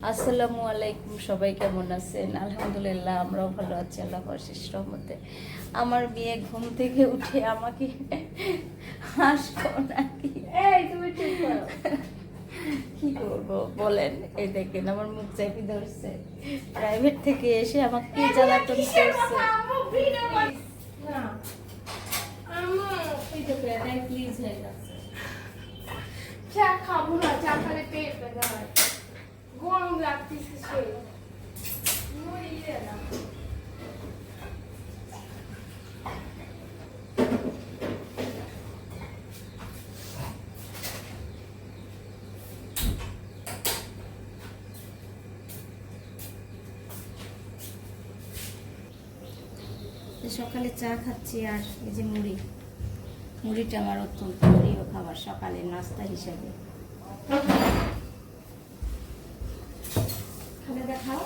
আসসালামু আলাইকুম সবাই কেমন আছেন? আলহামদুলিল্লাহ আমরাও ভালো আছি আল্লাহ শেষ রহমতে। আমার মেয়ে ঘুম থেকে উঠে আমাকে হাসবো নাকি? কি করব? বলেন এই দেখেন আমার মুখ চাপি ধরছে। প্রাইভেট থেকে এসে আমাকে কি জ্বালাতন করছে? চা খাব না চা খেলে পেট ব্যথা হয়। সকালে চা খাচ্ছি আর এই যে মুড়ি। মুড়িটা আমার অত্যন্ত প্রিয় খাবার, সকালের নাস্তা হিসাবে। দেখাও।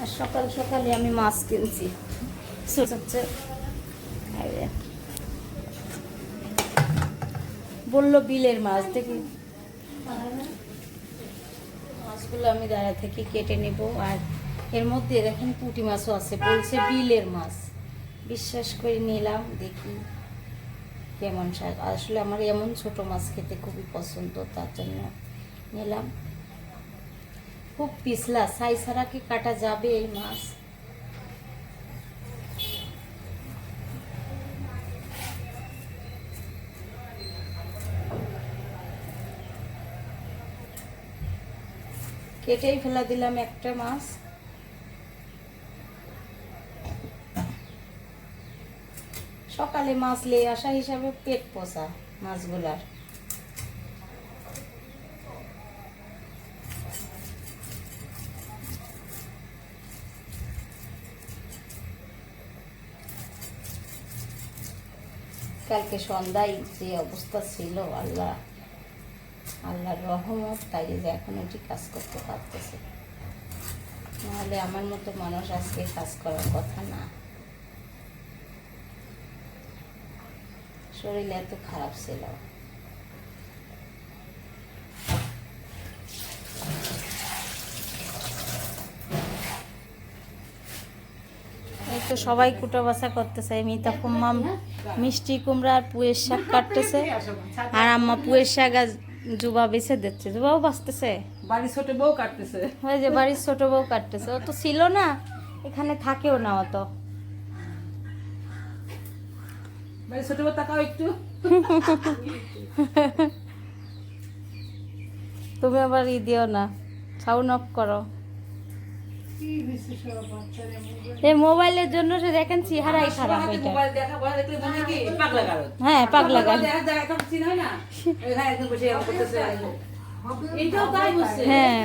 আর সকাল সকালে আমি মাছ কিনছি। বলল বিলের মাছ, দেখি। মাছগুলো আমি দাঁড়া থেকে কেটে নেব। আর এর মধ্যে দেখেন পুঁটি মাছও আছে, বলছে বিলের মাছ। বিশ্বাস করে নিলাম, দেখি। কেমন শাক? আসলে আমার এমন ছোট মাছ খেতে খুবই পছন্দ, তার জন্য নিলাম। খুব পিছলা সাই ছাড়া কি কাটা যাবে এই মাছ? কেটেই ফেলা দিলাম একটা মাছ। সকালে মাছ লে আসা হিসাবে পেট পোষা মাছগুলার। কালকে সন্ধ্যায় যে অবস্থা ছিল, আল্লাহ, আল্লাহর রহমত, তাই যে এখন এটি কাজ করতে পারতেছে। নাহলে আমার মতো মানুষ আজকে কাজ করার কথা না। শরীর এত খারাপ ছিল। তো সবাই কুটো বাসা করতেছে মিতা কুম্মা মিষ্টি কুমড়া আর পুয়ের শাক কাটতেছে আর আম্মা পুয়ের শাক আর জুবা বেছে দিচ্ছে। জুবাও বাঁচতেছে। বাড়ির ছোট বউ কাটতেছে। ওই যে বাড়ির ছোট বউ কাটতেছে। ও তো ছিল না এখানে থাকেও না অত। বাড়ি ছোট তাকাও একটু। তুমি আবার ই দিও না সাউন্ড অফ করো। এই মোবাইলের জন্য সে দেখেন চেহারাই খারাপ এটা মনে কি? পাগলা গারদ। হ্যাঁ পাগলা গাল হয় হ্যাঁ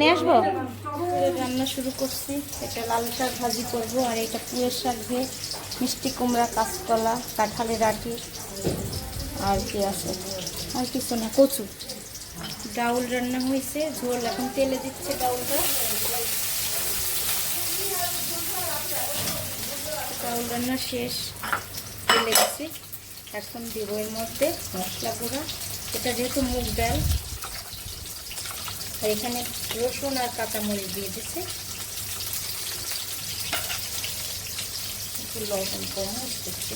নিয়ে আসব? রান্না শুরু করছি। এটা লাল শাক ভাজি করব আর এটা পুয়ের শাক দিয়ে মিষ্টি কুমড়া, কাঁচকলা, কাঁঠালের আটি আর কি আছে আর কিছু না, কচু। ডাউল রান্না হয়েছে, ঝোল এখন তেলে দিচ্ছে ডাউলটা। ডাউল রান্না শেষ, তেলে দিচ্ছি এখন দিব এর মধ্যে মশলা গুঁড়া। এটা যেহেতু মুগ ডাল আর এখানে রসুন আর কাঁচামরিচ দিয়ে দিচ্ছে। লবণ কম দিচ্ছে।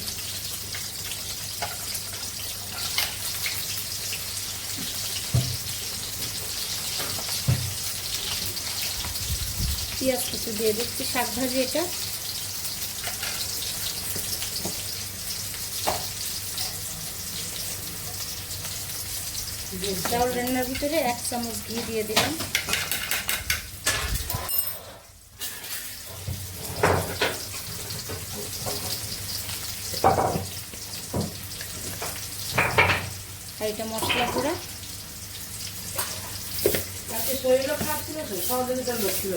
পেঁয়াজ কিছু দিয়ে দিচ্ছি। শাক ভাজি এটা। চাউল রান্নার ভিতরে এক চামচ ঘি দিয়ে দিলাম। আর এটা মশলা গুঁড়া। শরীরও খারাপ ছিল তো সহযোগিতা লোক ছিল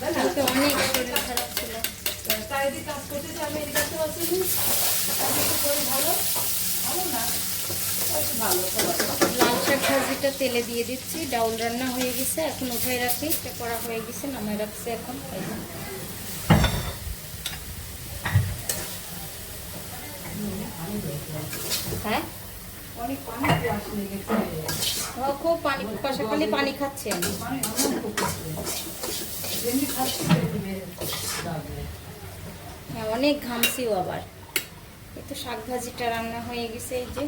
তাই অনেক শরীর খারাপ ছিল। চারিদিকে কাজ করতেছে আমি এদিকে ভালো? ভালো না। ভালো। সবার লাল শাক ভাজিটা তেলে দিয়ে দিচ্ছি। ডাউল রান্না হয়ে গেছে এখন উঠাই রাখি। এটা করা হয়ে গেছে নামাই রাখছি এখন। হ্যাঁ? খুব পানি পাশে খালি পানি খাচ্ছি। আমি। হ্যাঁ অনেক ঘামছিও আবার। এই তো শাক ভাজিটা রান্না হয়ে গেছে এই যে।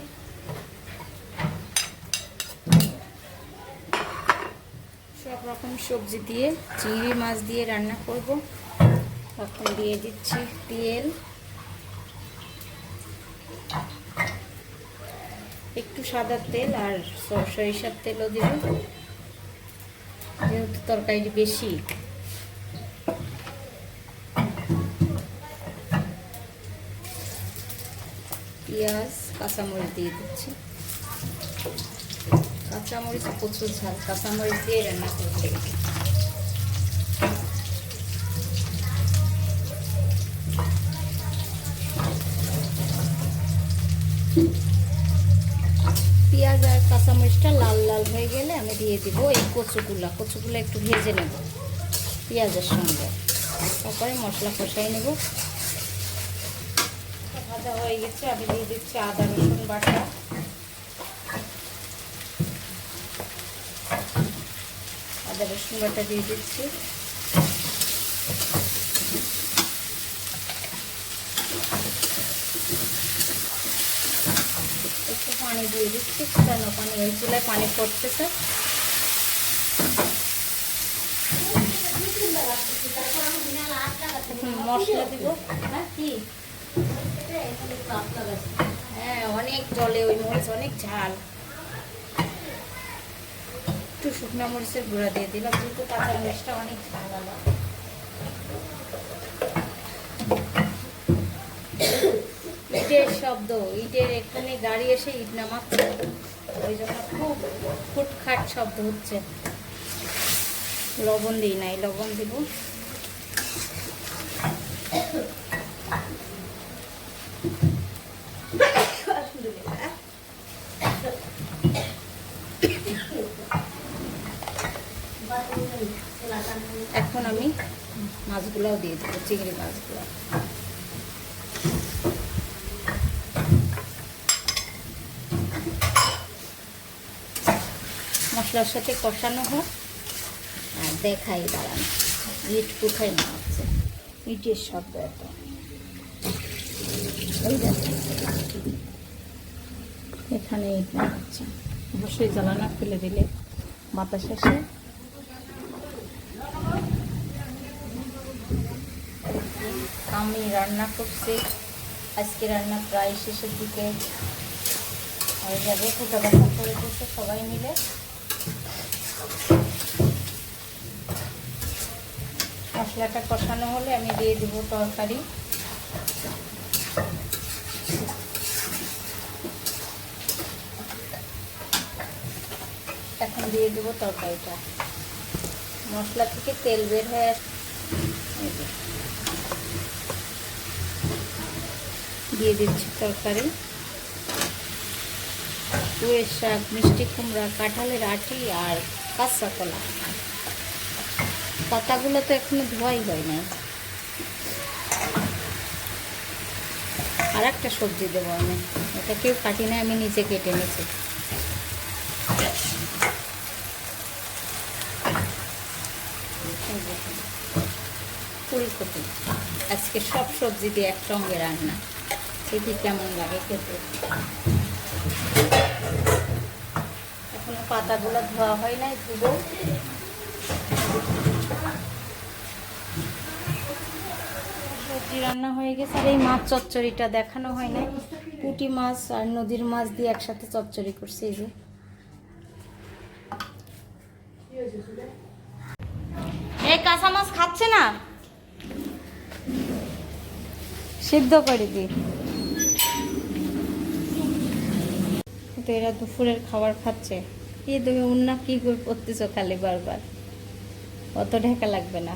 সব রকম সবজি দিয়ে, চিংড়ি মাছ দিয়ে রান্না করব। এখন দিয়ে দিচ্ছি তেল। একটু সাদা তেল আর সরিষার তেলও দিব। যেহেতু তরকারি বেশি। পেঁয়াজ, কাঁচামরিচ দিয়ে দিচ্ছি। কাঁচামরিচ প্রচুর ঝাল, কাঁচামরিচ দিয়ে রান্না করতে পেঁয়াজ আর কাঁচামরিচটা লাল লাল হয়ে গেলে আমি দিয়ে দিব এই কচুগুলা। কচুগুলো একটু ভেজে নেব পেঁয়াজের সঙ্গে। তারপরে মশলা কষাই নেব। ভাজা হয়ে গেছে, আমি দিয়ে দিচ্ছি আদা রসুন বাটা। আদা রসুন বাটা দিয়ে দিচ্ছি। একটু পানি দিয়ে দিচ্ছি কেন পানি ওই চুলায় পানি পড়তেছে। মশলা দিব। হ্যাঁ কি হ্যাঁ অনেক জলে ওই মরিচ অনেক ঝাল। শুকনো মরিচের গুঁড়া দিয়ে দিলাম, যেহেতু কাঁচা মরিচটা অনেক আলাদা ইটের শব্দ, ইটের এখানে গাড়ি এসে ইট নামাচ্ছে। ওই জন্য খুব ফুটখাট শব্দ হচ্ছে। লবণ দিই নাই, লবণ দিব। এখন আমি মাছগুলোও দিয়ে দেবো, চিংড়ি মাছগুলো। মশলার সাথে কষানো হোক, আর দেখাই, দাঁড়ান। ইট কোথায় না হচ্ছে? ইটের শব্দ এত। এখানে ইট না হচ্ছে। অবশ্যই জ্বালানা ফেলে দিলে মাথা শেষে আমি রান্না করছি। আজকে রান্না প্রায় শেষের দিকে হয়ে যাবে। ফুটা ব্যথা করে দিচ্ছে সবাই মিলে। মশলাটা কষানো হলে আমি দিয়ে দিব তরকারি। এখন দিয়ে দেবো তরকারিটা। মশলা থেকে তেল বের হয়ে আস- এই যে। দিয়ে দিচ্ছি তরকারি। পুয়ের শাক, মিষ্টি কুমড়া, কাঁঠালের আটি আর কাঁচা কলা। পাতাগুলো তো এখনও ধোয়াই হয় না আর একটা সবজি দেবো আমি। এটা কেউ কাটি না আমি নিজে কেটে নিয়েছি। ফুলকপি। আজকে সব সবজি দিয়ে একসঙ্গে রান্না সেটি কেমন লাগে খেতে? এখনও পাতাগুলো ধোয়া হয় নাই ধুবো। সবজি রান্না হয়ে গেছে, আর এই মাছ চচ্চড়িটা দেখানো হয় নাই। পুঁটি মাছ আর নদীর মাছ দিয়ে একসাথে চচ্চড়ি করছি এই যে। এই কাঁচা মাছ খাচ্ছে না? সিদ্ধ করে দিই তো এরা দুপুরের খাবার খাচ্ছে। এই তুমি উন্না কি করে করতেছো খালি বারবার? অত ঢেকা লাগবে না।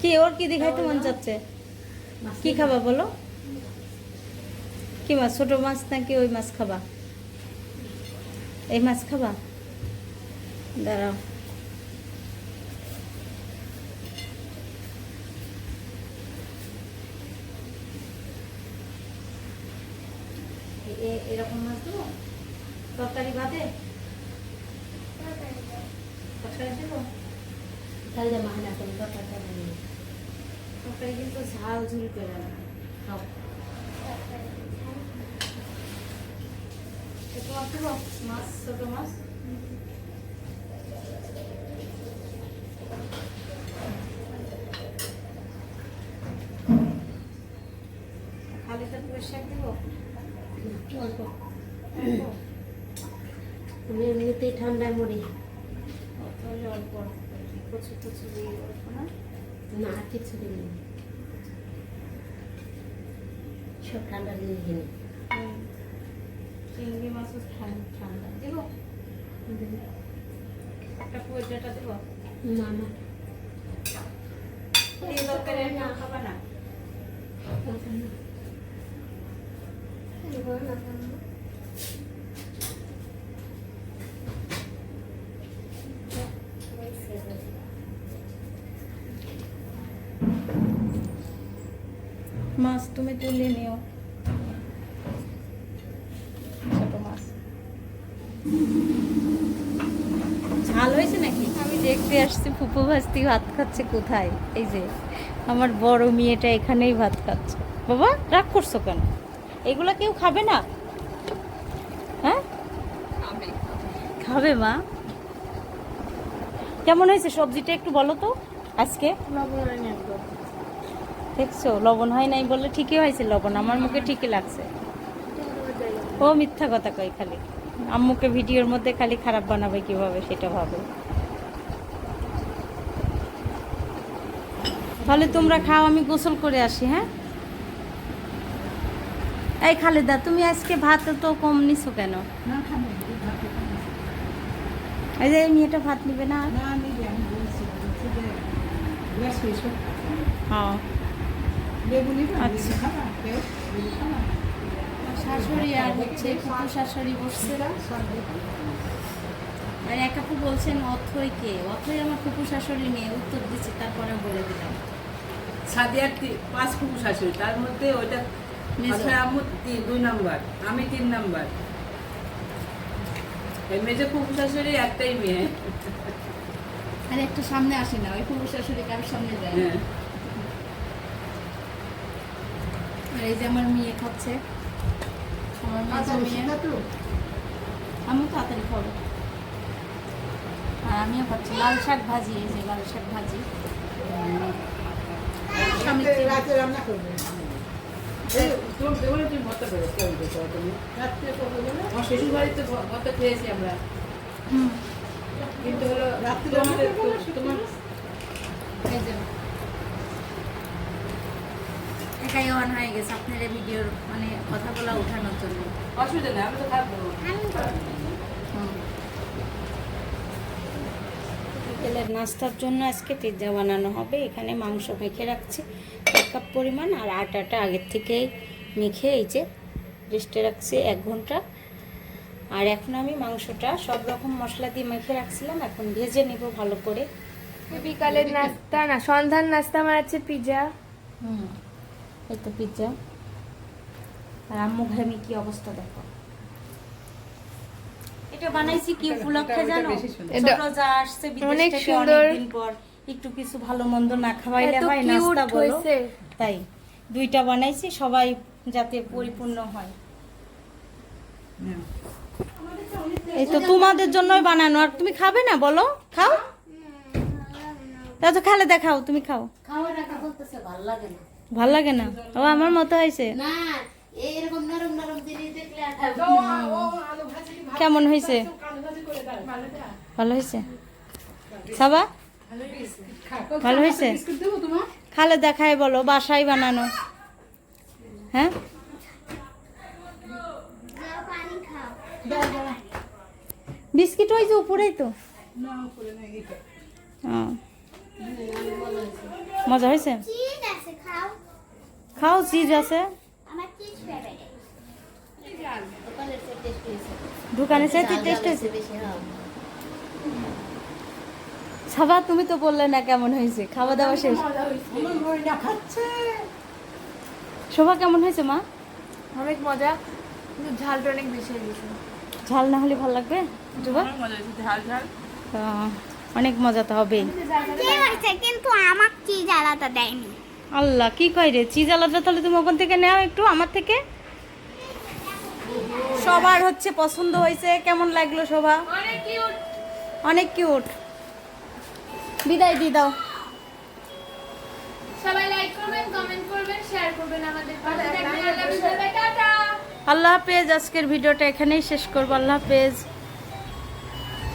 কি, ওর কি দেখাইতে মন যাচ্ছে কি খাবা বলো? কি মাছ, ছোট মাছ নাকি ওই মাছ খাবা? এই মাছ খাবা? দাঁড়াও। এরকম মাছ দেবো? তরকারি বাদে? তরকারি দেবো? তাহলে মাহানা করে কথাটা বলি তরকারি কিন্তু ঝাল ঝুল করে না খাও। দেবো মাছ ছোটো মাছ খালিটা পুরো শাক দেবো অল্প। আমি এমনিতেই ঠান্ডায় মরি। তাহলে অল্প। কচু কচু দিয়ে অল্প না? না কিছু দিন সব ঠান্ডা দিয়ে কিনে চিংড়ি মাছও ঠান্ডা। দেবো? একটা পুয়েটাটা দেবো? এই তরকারি আর কেউ না। মাছ তুমি তুলে নিও। ছোট মাছ। ঝাল হয়েছে নাকি? আমি দেখতে আসছি, ফুপু ভাস্তি ভাত খাচ্ছে কোথায়? এই যে, আমার বড় মেয়েটা এখানেই ভাত খাচ্ছে। বাবা, রাগ করছ কেন? এগুলা কেউ খাবে না? হ্যাঁ? খাবে। মা। কেমন হয়েছে সবজিটা একটু বলো তো আজকে? দেখছ লবণ হয় নাই বললে ঠিকই হয়েছে লবণ আমার মুখে ঠিকই লাগছে। ও মিথ্যা কথা কই খালি। আম্মুকে ভিডিওর মধ্যে খালি খারাপ বানাবে কীভাবে সেটা ভাবে। তাহলে তোমরা খাও আমি গোসল করে আসি হ্যাঁ? এই খালেদা তুমি আজকে ভাত তো কম নিছো কেন। এই যে এই মেয়েটা ভাত নিবে না? শাশুড়ি আর হচ্ছে শাশুড়ি বসছে আর এক আপু বলছেন অথই কে? অথই আমার শাশুড়ি মেয়ে উত্তর দিচ্ছি তারপরে বলে দিলাম। সাদিয়ার পাঁচ ফুপু শাশুড়ি তার মধ্যে ওইটা মেজো। আম্মু দুই নাম্বার। আমি তিন নাম্বার। এই মেজো ফুপু শাশুড়ি একটাই মেয়ে। আর একটু সামনে আসে না ওই ফুপু শাশুড়ি কারোর সামনে যায় না। হ্যাঁ। আর এই যে আমার মেয়ে খাচ্ছে আমার মেয়ে তো? আমি তাড়াতাড়ি খাব আর আমিও খাচ্ছি লাল শাক ভাজি এই যে লাল শাক ভাজি। রাতে রান্না করবে। শ্বশুর বাড়িতে ভর্তা খেয়েছি আমরা। কিন্তু হলো রাত্রে তোমাদের রান্না করবে তো- তোমার এই অন হয়ে গেছে আপনার ভিডিওর মানে কথা বলা ওঠানোর জন্য। অসুবিধা নেই আমি তো খাব বিকেলের নাস্তার জন্য আজকে পিৎজা বানানো হবে এখানে মাংস মেখে রাখছি। কাপ পরিমাণ আর আটাটা আগের থেকেই মেখে এই যে রেস্টে রাখছি এক ঘণ্টা। আর এখন আমি মাংসটা সব রকম মশলা দিয়ে মেখে রাখছিলাম এখন ভেজে নেব ভালো করে। বিকালের নাস্তা না সন্ধ্যার নাস্তা বানাচ্ছে পিজা। হুম এই তো পিৎজা আর আম্মু ঘামি কি অবস্থা দেখো। এটা বানাইছি কি উপলক্ষে জানো? ছোট আসছে বিদেশ অনেক থেকে সুন্দর। অনেকদিন পর। একটু কিছু ভালো মন্দ না খাওয়াইলে হয় নাস্তা বলো। তাই দুইটা বানাইছি সবাই যাতে পরিপূর্ণ হয়। হ্যাঁ। এই তো তোমাদের জন্যই বানানো। আর তুমি খাবে না বলো? খাও? তা তো খালে দেখাও তুমি খাও। খাওয়া টাকা বলতেছে ভালো লাগে না। ভালো লাগে না? ও আমার মতো হয়েছে? ভাত কেমন হয়েছে? ভালো হয়েছে? সাবা? ভালো হয়েছে? বিস্কুট দেবো তোমার? খালে দেখায় বলো বাসায় বানানো। হ্যাঁ? বিস্কিট ওই যে উপরেই তো। মজা হয়েছে? খাও চিজ আছে। দোকানে চাইতে টেস্ট হয়েছে। বেশি হ্যাঁ। সাবা তুমি তো বললে না কেমন হয়েছে। খাওয়া দাওয়া শেষ। আমার শোভা কেমন হয়েছে মা? অনেক মজা কিন্তু ঝালটা অনেক বেশি হয়ে গেছে। ঝাল না হলে ভালো লাগবে? জুবা আমার ঝাল ঝাল। অনেক মজা তো হবে কিন্তু আমাকে চিজ আলাদা দেয়নি। আল্লাহ কি কয় রে? চিজ আলাদা তাহলে তুমি ওখান থেকে নাও একটু আমার থেকে? সবার হচ্ছে পছন্দ হয়েছে। কেমন লাগল শোভা? অনেক কিউট অনেক কিউট বিদায় দিয়ে দাও। সবাই লাইক করবেন কমেন্ট করবেন শেয়ার করবেন আমাদের পাশে আল্লাহ হাফেজ আজকের ভিডিওটা এখানেই শেষ করব। আল্লাহ হাফেজ।